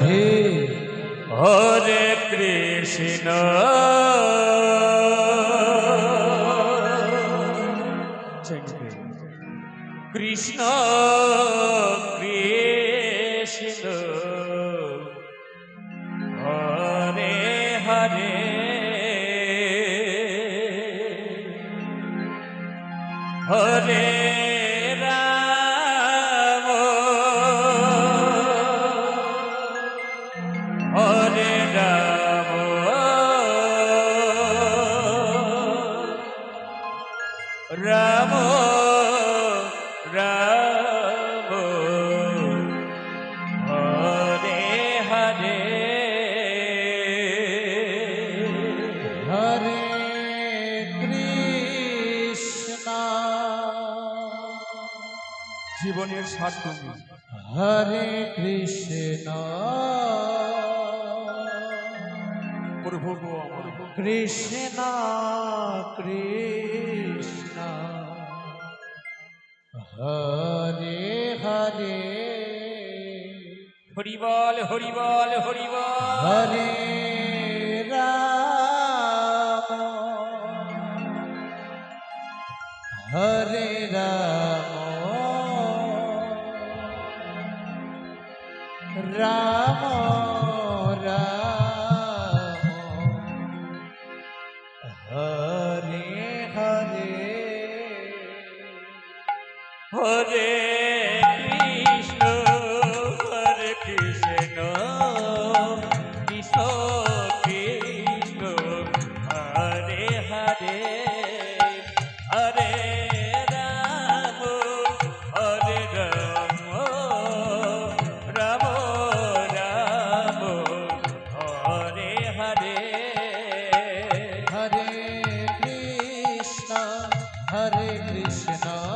রাধে। হরে কৃষ্ণ। কৃষ্ণ কৃষ্ণ। হরে হরে হরে কৃষ্ণ। প্রভু কৃষ্ণ কৃষ্ণ। হরে হরে। হরিবল হরিবল হরিবল। হরে রাম। হরে Ram. Ram Ram Hare Hare Hare Krishna.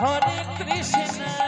Hare Krishna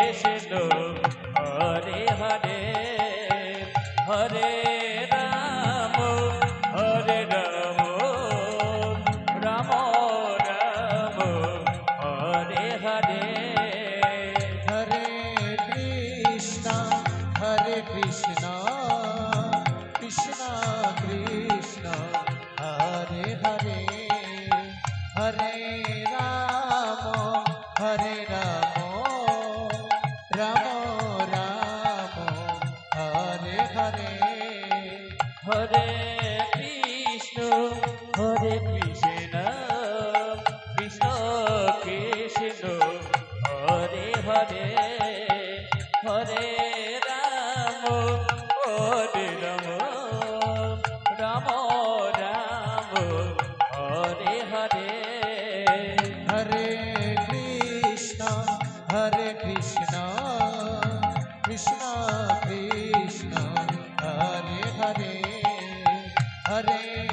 Hare Hare Hare